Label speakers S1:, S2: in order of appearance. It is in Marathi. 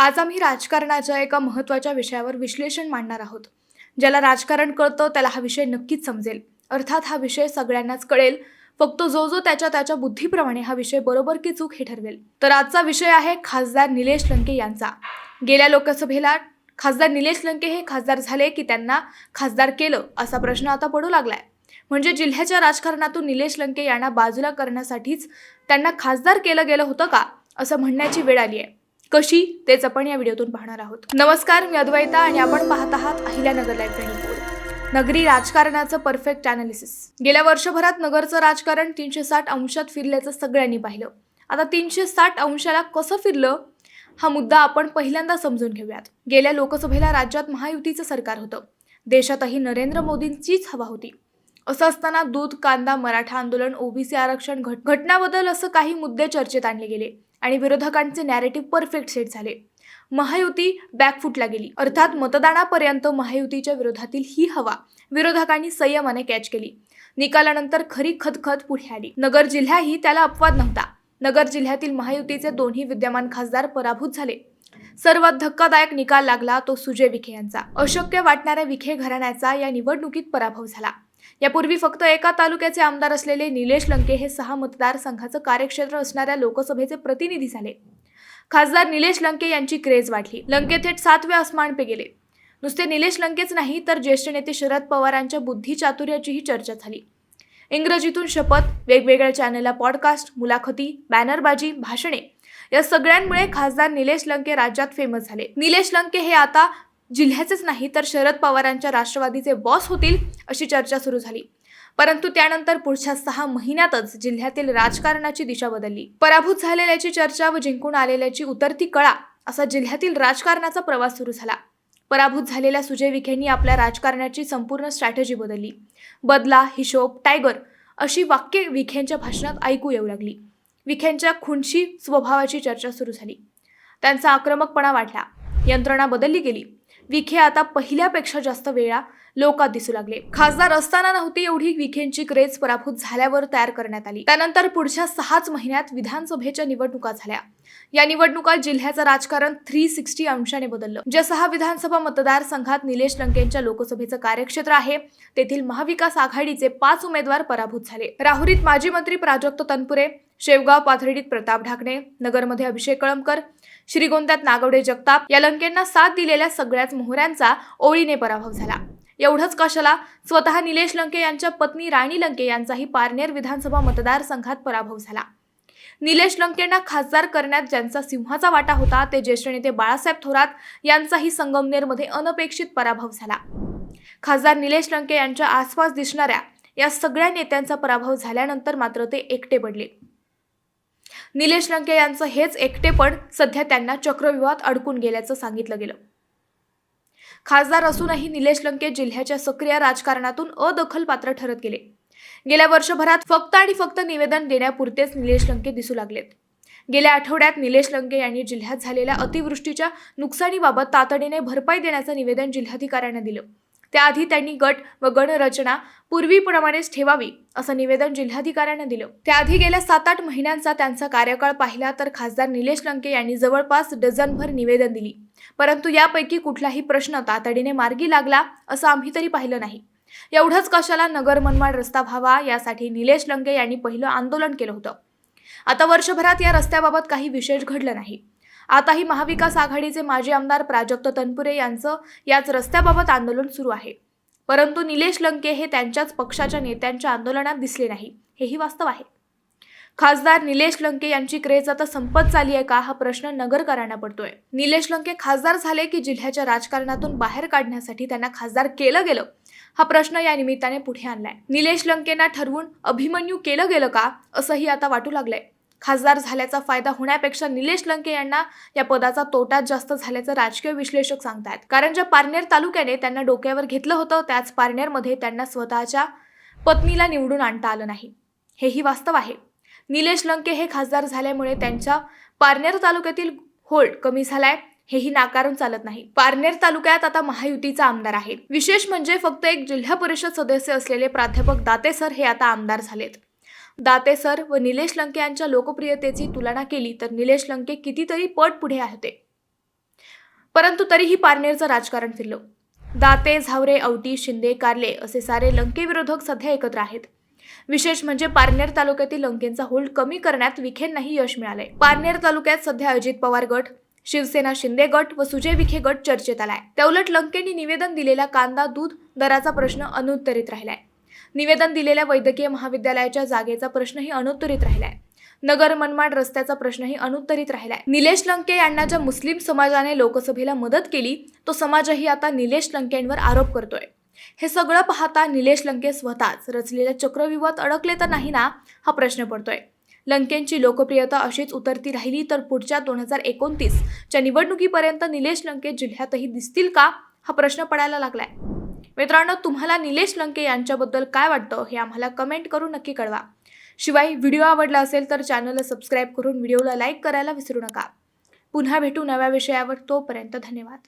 S1: आज आम्ही राजकारणाच्या एका महत्त्वाच्या विषयावर विश्लेषण मांडणार आहोत. ज्याला राजकारण कळतं त्याला हा विषय नक्कीच समजेल. अर्थात हा विषय सगळ्यांनाच कळेल. फक्त जो जो त्याच्या त्याच्या बुद्धीप्रमाणे हा विषय बरोबर की चूक हे ठरवेल. तर आजचा विषय आहे खासदार निलेश लंके यांचा. गेल्या लोकसभेला खासदार निलेश लंके हे खासदार झाले की त्यांना खासदार केलं असा प्रश्न आता पडू लागलाय. म्हणजे जिल्ह्याच्या राजकारणातून निलेश लंके यांना बाजूला करण्यासाठीच त्यांना खासदार केलं गेलं होतं का? असं म्हणण्याची वेळ आली आहे. कशी तेच आपण या व्हिडिओतून पाहणार आहोत. नमस्कार मी अद्वैता आणि आपण पाहत आहात अहिल्यानगर लाईव्ह नगरी राजकारणाचं परफेक्ट अनालिसिस गेल्या वर्षभरात नगरचं राजकारण तीनशे साठ अंशात फिरल्याचं सगळ्यांनी पाहिलं. आता तीनशे साठ अंशाला कसं फिरलं? हा मुद्दा आपण पहिल्यांदा समजून घेऊयात. गेल्या लोकसभेला राज्यात महायुतीचं सरकार होतं. देशातही नरेंद्र मोदींचीच हवा होती. असं असताना दूध कांदा मराठा आंदोलन ओबीसी आरक्षण घट घटनाबद्दल असं काही मुद्दे चर्चेत आणले गेले. आणि विरोधकांचे नॅरेटिव्ह परफेक्ट सेट झाले. महायुती बॅकफुटला गेली. अर्थात मतदानापर्यंत महायुतीच्या विरोधातील ही हवा विरोधकांनी संयमाने कॅच केली. निकालानंतर खरी खतखत पुढे आली. नगर जिल्हाही त्याला अपवाद नव्हता. नगर जिल्ह्यातील महायुतीचे दोन्ही विद्यमान खासदार पराभूत झाले. सर्वात धक्कादायक निकाल लागला तो सुजय विखे यांचा. अशक्य वाटणाऱ्या विखे घराण्याचा या निवडणुकीत पराभव झाला. यापूर्वी फक्त एका तालुक्याचे आमदार असलेले निलेश लंके हे सहा मतदारसंघाचं कार्यक्षेत्र असणाऱ्या लोकसभेचे प्रतिनिधी झाले. खासदार निलेश लंके यांची क्रेज वाढली. लंके थेट सातव्या अस्मानपे गेले. नुसते निलेश लंकेच नाही तर ज्येष्ठ नेते शरद पवारांच्या बुद्धी चातुर्याचीही चर्चा झाली. इंग्रजीतून शपथ वेगवेगळ्या चॅनलला पॉडकास्ट मुलाखती बॅनरबाजी भाषणे या सगळ्यांमुळे खासदार निलेश लंके राज्यात फेमस झाले. निलेश लंके हे आता जिल्ह्याचेच नाही तर शरद पवारांच्या राष्ट्रवादीचे बॉस होतील अशी चर्चा सुरू झाली. परंतु त्यानंतर पुढच्या सहा महिन्यातच जिल्ह्यातील राजकारणाची दिशा बदलली. पराभूत झालेल्याची चर्चा व जिंकून आलेल्याची उतरती कळा असा जिल्ह्यातील राजकारणाचा प्रवास सुरू झाला. पराभूत झालेल्या सुजय विखेंनी आपल्या राजकारणाची संपूर्ण स्ट्रॅटेजी बदलली. बदला हिशोब टायगर अशी वाक्ये विखेंच्या भाषणात ऐकू येऊ लागली. विखेंच्या खुणशी स्वभावाची चर्चा सुरू झाली. त्यांचा आक्रमकपणा वाढला. यंत्रणा बदलली गेली. विखे आता पहिल्यापेक्षा जास्त वेळा लोकात दिसू लागले. खासदार असताना नव्हती एवढी विखेंची क्रेज पराभूत झाल्यावर तयार करण्यात आली. त्यानंतर पुढच्या सहाच महिन्यात विधानसभेच्या निवडणुका झाल्या. या निवडणुकात जिल्ह्याचं राजकारण थ्री सिक्स्टी अंशाने बदललं. ज्या सहा विधानसभा मतदारसंघात निलेश लंकेंच्या लोकसभेचं कार्यक्षेत्र आहे तेथील महाविकास आघाडीचे पाच उमेदवार पराभूत झाले. राहुरीत माजी मंत्री प्राजक्त तनपुरे शेवगाव पाथर्डीत प्रताप ढाकणे नगरमध्ये अभिषेक कळमकर श्रीगोंद्यात नागवडे जगताप या लंकेंना साथ दिलेल्या सगळ्याच मोहऱ्यांचा ओळीने पराभव झाला. एवढंच कशाला? स्वतः निलेश लंके यांच्या पत्नी राणी लंके यांचाही पारनेर विधानसभा मतदारसंघात पराभव झाला. निलेश लंकेंना खासदार करण्यात ज्यांचा सिंहाचा वाटा होता ते ज्येष्ठ नेते बाळासाहेब थोरात यांचाही संगमनेरमध्ये अनपेक्षित पराभव झाला. खासदार निलेश लंके यांच्या आसपास दिसणाऱ्या या सगळ्या नेत्यांचा पराभव झाल्यानंतर मात्र ते एकटे पडले. निलेश लंके यांचं हेच एकटेपण सध्या त्यांना चक्रव्यूहात अडकून गेल्याचं सांगितलं गेलं. खासदार असूनही निलेश लंके जिल्ह्याच्या सक्रिय राजकारणातून अदखलपात्र ठरत गेले. गेल्या वर्षभरात फक्त आणि फक्त निवेदन देण्यापुरतेच निलेश लंके दिसू लागलेत. गेल्या आठवड्यात निलेश लंके यांनी जिल्ह्यात झालेल्या अतिवृष्टीच्या नुकसानीबाबत तातडीने भरपाई देण्याचं निवेदन जिल्हाधिकाऱ्यांना दिलं. त्याआधी त्यांनी गट व गणरचना पूर्वीप्रमाणेच ठेवावी असं निवेदन जिल्हाधिकाऱ्यांना दिलं. त्याआधी गेल्या सात आठ महिन्यांचा त्यांचा कार्यकाळ पाहिला तर खासदार निलेश लंके यांनी जवळपास डझनभर निवेदन दिली. परंतु यापैकी कुठलाही प्रश्न तातडीने मार्गी लागला असं आम्ही तरी पाहिलं नाही. एवढंच कशाला नगर मनमाड रस्ता व्हावा यासाठी निलेश लंके यांनी पहिलं आंदोलन केलं होतं. आता वर्षभरात या रस्त्याबाबत काही विशेष घडलं नाही. आताही महाविकास आघाडीचे माजी आमदार प्राजक्त तनपुरे यांचं याच रस्त्याबाबत आंदोलन सुरू आहे. परंतु निलेश लंके हे त्यांच्याच पक्षाच्या नेत्यांच्या आंदोलनात दिसले नाही हेही वास्तव आहे. खासदार निलेश लंके यांची क्रेज आता संपत चाली आहे का हा प्रश्न नगरकरांना पडतोय. निलेश लंके खासदार झाले की जिल्ह्याच्या राजकारणातून बाहेर काढण्यासाठी त्यांना खासदार केलं गेलं हा प्रश्न या निमित्ताने पुढे आणलाय. निलेश लंकेंना ठरवून अभिमन्यू केलं गेलं का? असंही आता वाटू लागलंय. खासदार झाल्याचा फायदा होण्यापेक्षा निलेश लंके यांना या पदाचा तोटा जास्त झाल्याचं राजकीय विश्लेषक सांगतायत. कारण ज्या पारनेर तालुक्याने त्यांना डोक्यावर घेतलं होतं त्याच पारनेरमध्ये त्यांना स्वतःच्या पत्नीला निवडून आणता आलं नाही. हेही वास्तव आहे. निलेश लंके हे खासदार झाल्यामुळे त्यांच्या पारनेर तालुक्यातील होल्ड कमी झालाय. हेही नाकारून चालत नाही. पारनेर तालुक्यात आता महायुतीचा आमदार आहे. विशेष म्हणजे फक्त एक जिल्हा परिषद सदस्य असलेले प्राध्यापक दाते सर हे आता आमदार झालेत. दाते सर व निलेश लंके यांच्या लोकप्रियतेची तुलना केली तर निलेश लंके कितीतरी पट पुढे होते. परंतु तरीही पारनेरचं राजकारण फिरलं. दाते झावरे औटी शिंदे कारले असे सारे लंके विरोधक सध्या एकत्र आहेत. विशेष म्हणजे पारनेर तालुक्यातील लंकेंचा होल्ड कमी करण्यात विखेंनाही यश मिळालंय. पारनेर तालुक्यात सध्या अजित पवार गट शिवसेना शिंदे गट व सुजय विखे गट चर्चेत आलाय. त्याउलट लंकेंनी निवेदन दिलेला कांदा दूध दराचा प्रश्न अनुत्तरित राहिलाय. निवेदन दिलेल्या वैद्यकीय महाविद्यालयाच्या जागेचा प्रश्नही अनुत्तरित राहिलाय. नगर मनमाड रस्त्याचा प्रश्नही अनुत्तरित राहिलाय. निलेश लंके यांना ज्या मुस्लिम समाजाने लोकसभेला मदत केली तो समाजही आता निलेश लंकेंवर आरोप करतोय. हे सगळं पाहता निलेश लंके स्वतःच रचलेल्या चक्रव्यूहात अडकले तर नाही ना हा प्रश्न पडतोय. लंकेंची लोकप्रियता अशीच उतरती राहिली तर पुढच्या दोन हजार एकोणतीसच्या निवडणुकीपर्यंत निलेश लंके जिल्ह्यातही दिसतील का? हा प्रश्न पडायला लागलाय. मित्रांनो तुम्हाला निलेश लंके यांच्याबद्दल काय वाटतं हे आम्हाला कमेंट करून नक्की कळवा. शिवाय व्हिडिओ आवडला असेल तर चॅनलला सबस्क्राईब करून व्हिडिओला लाईक करायला विसरू नका. पुन्हा भेटू नव्या विषयावर तोपर्यंत धन्यवाद.